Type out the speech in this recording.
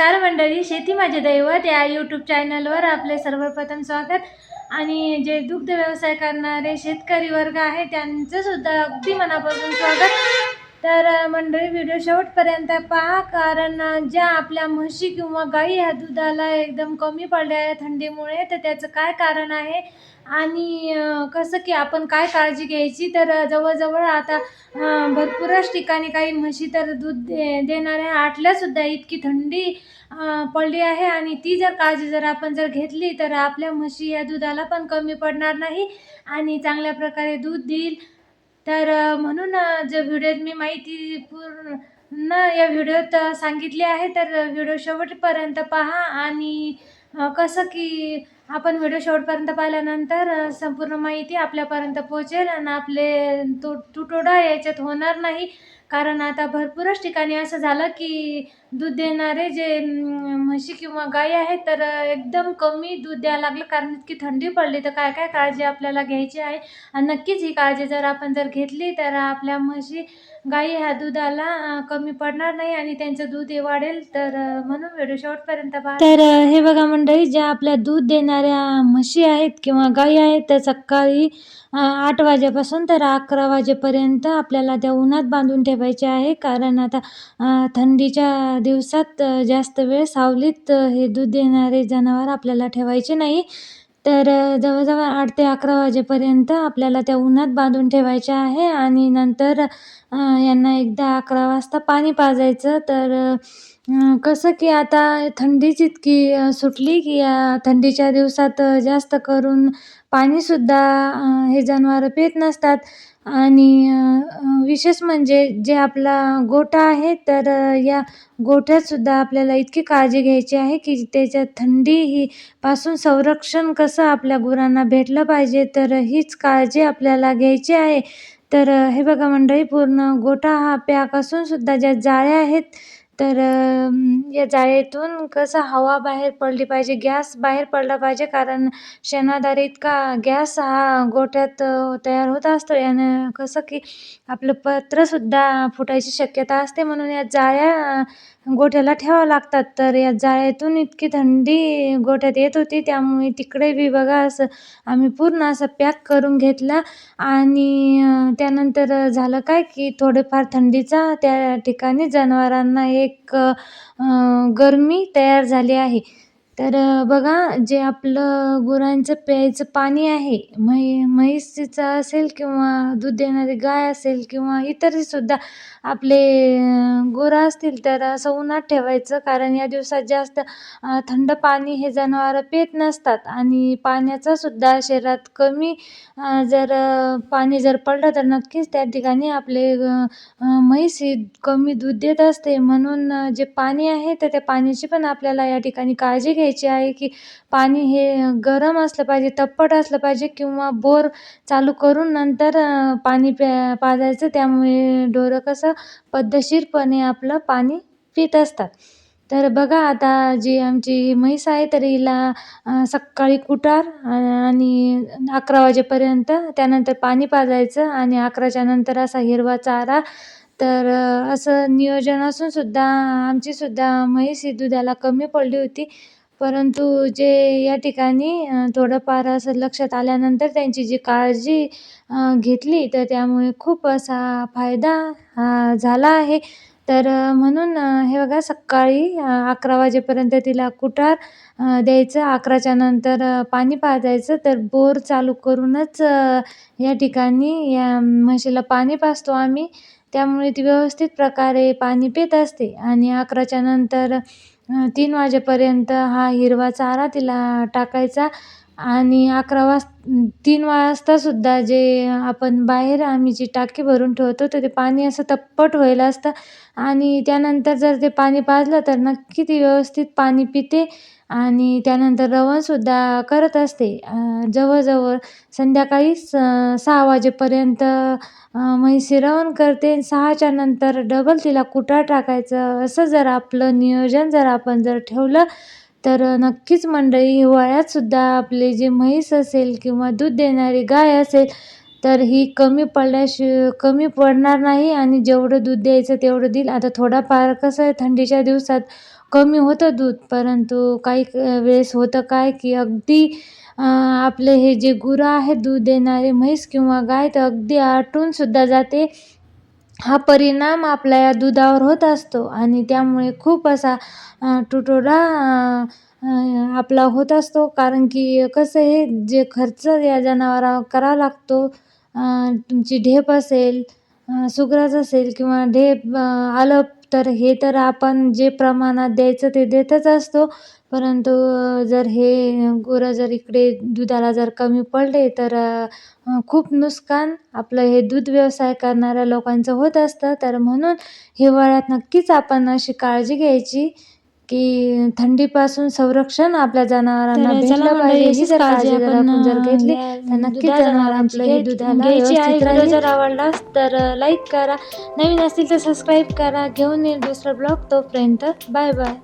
नमस्कार मंडळी शेती माझे दैवत या यूट्यूब चॅनलवर आपले सर्वप्रथम स्वागत. आणि जे दुग्ध व्यवसाय करणारे शेतकरी वर्ग आहे त्यांचं सुद्धा अगदी मनापासून स्वागत. तर मंडळी व्हिडिओ शेवटपर्यंत पहा कारण ज्या आपल्या म्हशी किंवा गाई ह्या दुधाला एकदम कमी पडल्या आहे थंडीमुळे तर त्याचं काय कारण आहे? आणि कसं की आपण काय काळजी घ्यायची? तर जवळजवळ आता भरपूरच ठिकाणी काही म्हशी तर दूध दे देणाऱ्या आटल्यासुद्धा इतकी थंडी पडली आहे. आणि ती जर काळजी जर आपण जर घेतली तर आपल्या म्हशी या दुधाला पण कमी पडणार नाही. आणि चांगल्या प्रकारे दूध देईल. तर म्हणून अ, जे व्हिडिओत मी माहिती पूर्ण या व्हिडिओत सांगितली आहे तर व्हिडिओ शेवटपर्यंत पहा आणि कसं की आपण व्हिडिओ शेवटपर्यंत पाहिल्यानंतर संपूर्ण माहिती आपल्यापर्यंत पोहोचेल आणि आपले तो तुटोडा याच्यात होणार नाही. कारण आता भरपूरच ठिकाणी असं झालं की दूध देणारे जे म्हशी किंवा गाई आहेत तर एकदम कमी दूध द्यायला लागलं. कारण इतकी थंडी पडली तर काय काय काळजी आपल्याला घ्यायची आहे? आणि नक्कीच ही काळजी जर आपण जर घेतली तर आपल्या म्हशी गाई ह्या दुधाला कमी पडणार नाही आणि त्यांचं दूध हे वाढेल. तर म्हणून व्हिडिओ शेवटपर्यंत पहा. तर हे बघा मंडळी ज्या आपल्या दूध देणाऱ्या म्हशी आहेत किंवा गाई आहेत त्या सकाळी आठ वाजेपासून तर अकरा वाजेपर्यंत आपल्याला त्या उन्हात बांधून ठेवा ठेवायचे आहे. कारण आता थंडीच्या दिवसात जास्त वेळ सावलीत हे दूध देणारे जनावर आपल्याला ठेवायचे नाही. तर जवळजवळ आठ ते अकरा वाजेपर्यंत आपल्याला त्या उन्हात बांधून ठेवायच्या आहे. आणि नंतर यांना एकदा अकरा वाजता पाणी पाजायचं. तर अ, कसं की आता थंडीच इतकी अ, सुटली की या थंडीच्या दिवसात अ, जास्त करून पाणीसुद्धा अ, हे जनावरं पीत नसतात. आणि अ, अ, विशेष म्हणजे जे आपला गोठा आहे तर अ, या गोठ्यातसुद्धा आपल्याला इतकी काळजी घ्यायची आहे की त्याच्यात थंडी ही पासून संरक्षण कसं आपल्या गुरांना भेटलं पाहिजे तर हीच काळजी आपल्याला घ्यायची आहे. तर अ, हे बघा मंडळी पूर्ण गोठा हा पॅक असूनसुद्धा ज्या जाळ्या आहेत तर या जाळीतून कसं हवा बाहेर पडली पाहिजे गॅस बाहेर पडला पाहिजे कारण शेणाद्वारे इतका गॅस हा गोठ्यात तयार होत असतो. यानं कसं की आपलं पत्रसुद्धा फुटायची शक्यता असते म्हणून या जाळ्या गोठ्याला ठेवावं लागतात. तर या जाळ्यातून इतकी थंडी गोठ्यात येत होती त्यामुळे तिकडे बी बघा असं आम्ही पूर्ण असं पॅक करून घेतलं. आणि त्यानंतर झालं काय की थोडेफार थंडीचा त्या ठिकाणी जनावरांना एक एक गरमी तयार झाली आहे. तर बघा जे आपलं गुरांचं प्यायचं पाणी आहे म्है म्हैसीचं असेल किंवा दूध देणारी गाय असेल किंवा इतरसुद्धा आपले गुरं असतील तर असं उन्हात ठेवायचं. कारण या दिवसात जास्त थंड पाणी हे जनावरं पीत नसतात आणि पाण्याचा सुद्धा शरीरात कमी जर पाणी जर पडलं तर नक्कीच त्या ठिकाणी आपले म्हैस ही कमी दूध देत असते. म्हणून जे पाणी आहे तर त्या पाण्याची पण आपल्याला या ठिकाणी काळजी घ्यायची आहे की पाणी हे गरम असलं पाहिजे तप्पट असलं पाहिजे किंवा बोर चालू करून नंतर पाणी प्या पाजायचं. त्यामुळे ढोरं कसं पद्धतशीरपणे आपलं पाणी पित असतात. तर बघा आता जी आमची म्हैस आहे तर हिला सकाळी कुटार आणि अकरा वाजेपर्यंत त्यानंतर पाणी पाजायचं आणि अकराच्या नंतर असा हिरवा चारा. तर असं नियोजन असूनसुद्धा आमचीसुद्धा म्हैस ही दुधाला कमी पडली होती. परंतु जे या ठिकाणी थोडंफार असं लक्षात आल्यानंतर त्यांची जी काळजी घेतली तर त्यामुळे खूप असा फायदा हा झाला आहे. तर म्हणून हे बघा सकाळी अकरा वाजेपर्यंत तिला कुटार द्यायचं. अकराच्या नंतर पाणी पाजायचं. तर बोर चालू करूनच या ठिकाणी या म्हशीला पाणी पाजतो आम्ही. त्यामुळे ती व्यवस्थित प्रकारे पाणी पीत असते. आणि अकराच्या नंतर तीन वाजेपर्यंत हा हिरवा चारा तिला टाकायचा. आणि अकरा वाज तीन वाजतासुद्धा जे आपण बाहेर आम्ही जी टाकी भरून ठेवतो तर ते पाणी असं तप्पट व्हायला असतं. आणि त्यानंतर जर ते पाणी पाजलं तर नक्की ती व्यवस्थित पाणी पिते आणि त्यानंतर रवणसुद्धा करत असते. जवळजवळ संध्याकाळी स सहा वाजेपर्यंत अ, म्हैस रवण करते आणि सहाच्या नंतर डबल तिला कुटार टाकायचं असं जर आपलं नियोजन जर आपण जर ठेवलं तर नक्कीच मंडळी हिवाळ्यातसुद्धा आपले जे म्हैस असेल किंवा दूध देणारी गाय असेल तर ही कमी पडल्याशि कमी पडणार नाही आणि जेवढं दूध द्यायचं तेवढं देईल. आता थोडाफार कसं आहे थंडीच्या दिवसात कमी होतं दूध परंतु काही वेळेस होतं काय की अगदी आपले हे जे गुरं आहेत दूध देणारे म्हैस किंवा गाय तर अगदी आटूनसुद्धा जाते. हा परिणाम आपल्या या दुधावर होत असतो आणि त्यामुळे खूप असा तुटवडा आपला होत असतो. कारण की कसं आहे जे खर्च या जनावरावर करावा लागतो तुमची ढेप असेल सुग्रास असेल किंवा ढेप आलं तर हे तर आपण जे प्रमाणात द्यायचं ते देतच असतो. परंतु जर हे गुरं जर इकडे दुधाला जर कमी पडले तर खूप नुकसान आपलं हे दूध व्यवसाय करणाऱ्या लोकांचं होत असतं. तर म्हणून हिवाळ्यात नक्कीच आपण अशी काळजी घ्यायची. की थंडीपासून संरक्षण आपल्या जनावरांना तर भेटलं मंडळी, पाहिजे ही जर काळजी काळजी जर आपण, आपण जर घेतली तर नक्कीच दुधा जनावर जनावरांची हे घ्यायची- दुधाला घ्यायची आहे. व्यवस्थित व्हिडिओ राहील. जर आवडलास तर लाईक करा नवीन असतील तर सबस्क्राईब करा घेऊन येईल दुसरा ब्लॉग तोपर्यंत बाय बाय